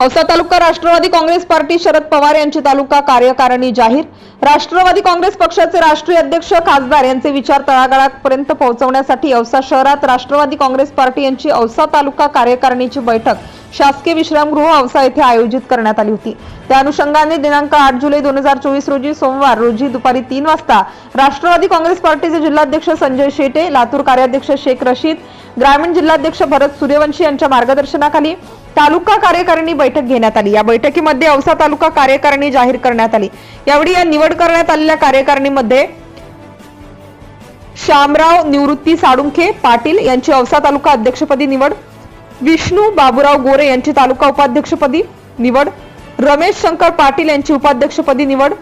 औसा तालुका Rashtrawadi Congress party Sharad Pawar यांची तालुका कार्यकारिणी जाहीर. राष्ट्रवादी काँग्रेस पक्षाचे राष्ट्रीय अध्यक्ष खासदार यांचे विचार तळागाळापर्यंत पोहोचवण्यासाठी औसा शहरात राष्ट्रवादी काँग्रेस पार्टी यांची औसा तालुका कार्यकारिणीची बैठक. शासकीय विश्रामगृह औसा येथे आयोजित करण्यात आली होती. त्या अनुषंगाने दिनांक आठ जुलै दोन हजार चोवीस रोजी सोमवार रोजी दुपारी तीन वाजता राष्ट्रवादी काँग्रेस पार्टीचे जिल्हाध्यक्ष संजय शेटे लातूर कार्याध्यक्ष शेख रशीद ग्रामीण जिल्हाध्यक्ष भरत सूर्यवंशी यांच्या मार्गदर्शनाखाली तालुका कार्यकारिणी बैठक घेण्यात आली. या बैठकीमध्ये औसा तालुका कार्यकारिणी जाहीर करण्यात आली. यावेळी या निवड करण्यात आलेल्या कार्यकारिणीमध्ये श्यामराव निवृत्ती साळुंखे पाटील यांची औसा तालुका अध्यक्षपदी निवड विष्णू बाबूराव गोरे यांची तालुका उपाध्यक्षपदी निवड. रमेश शंकर पाटील यांची उपाध्यक्षपदी निवड.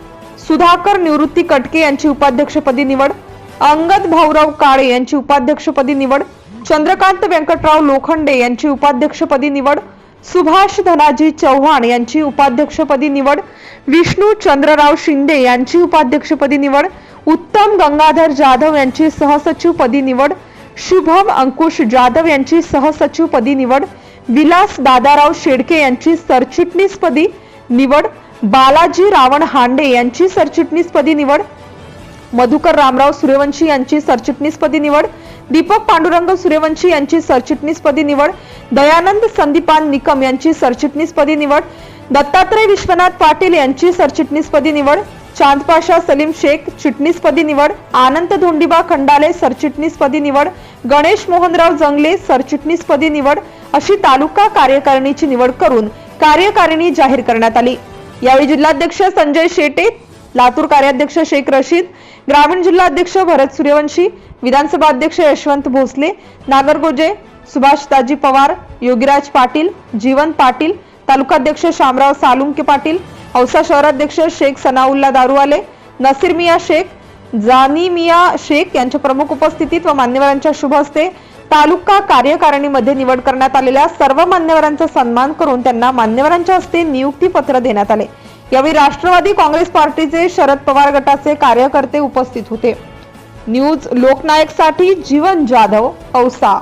सुधाकर निवृत्ती कटके यांची उपाध्यक्षपदी निवड. अंगद भाऊराव काळे यांची उपाध्यक्षपदी निवड. चंद्रकांत व्यंकटराव लोखंडे यांची उपाध्यक्षपदी निवड. सुभाष धनाजी चव्हाण यांची उपाध्यक्षपदी निवड. विष्णू चंद्रराव शिंदे यांची उपाध्यक्षपदी निवड. उत्तम गंगाधर जाधव यांची सहसचिवपदी निवड. शुभम अंकुश जाधव यांची सहसचिवपदी निवड विलास दादाराव शेडके यांची सरचिटणीसपदी निवड बालाजी रावण हांडे यांची सरचिटणीसपदी निवड मधुकर रामराव सूर्यवंशी यांची सरचिटणीसपदी निवड दीपक पांडुरंग सूर्यवंशी यांची सरचिटणीसपदी निवड दयानंद संदीपान निकम यांची सरचिटणीसपदी निवड दत्तात्रय विश्वनाथ पाटील यांची सरचिटणीसपदी निवड चांदपाशा सलीम शेख चिटणीसपदी निवड आनंद धोंडीबा खंडाले सरचिटणीसपदी निवड गणेश मोहनराव जंगले सरचिटणीसपदी निवड अशी तालुका कार्यकारिणीची निवड करून कार्यकारिणी जाहीर करण्यात आली. यावेळी जिल्हाध्यक्ष संजय शेटे लातूर कार्याध्यक्ष शेख रशीद ग्रामीण जिल्हाध्यक्ष भरत सूर्यवंशी विधानसभा अध्यक्ष यशवंत भोसले नागरगोजे सुभाष दाजी पवार योगीराज पाटील जीवन पाटील तालुकाध्यक्ष शामराव सालुंके पाटील औसा शहराध्यक्ष शेख सनाउल्ला दारुवाले नसीर मिया शेख जानी मिया शेख यांच्या प्रमुख उपस्थितीत व मान्यवरांच्या शुभ हस्ते तालुका कार्यकारिणीमध्ये निवड करण्यात आलेल्या सर्व मान्यवरांचा सन्मान करून त्यांना मान्यवरांच्या हस्ते नियुक्ती पत्र देण्यात आले. यावेळी राष्ट्रवादी काँग्रेस पार्टीचे शरद पवार गटाचे कार्यकर्ते उपस्थित होते. न्यूज लोकनायकसाठी जीवन जाधव औसा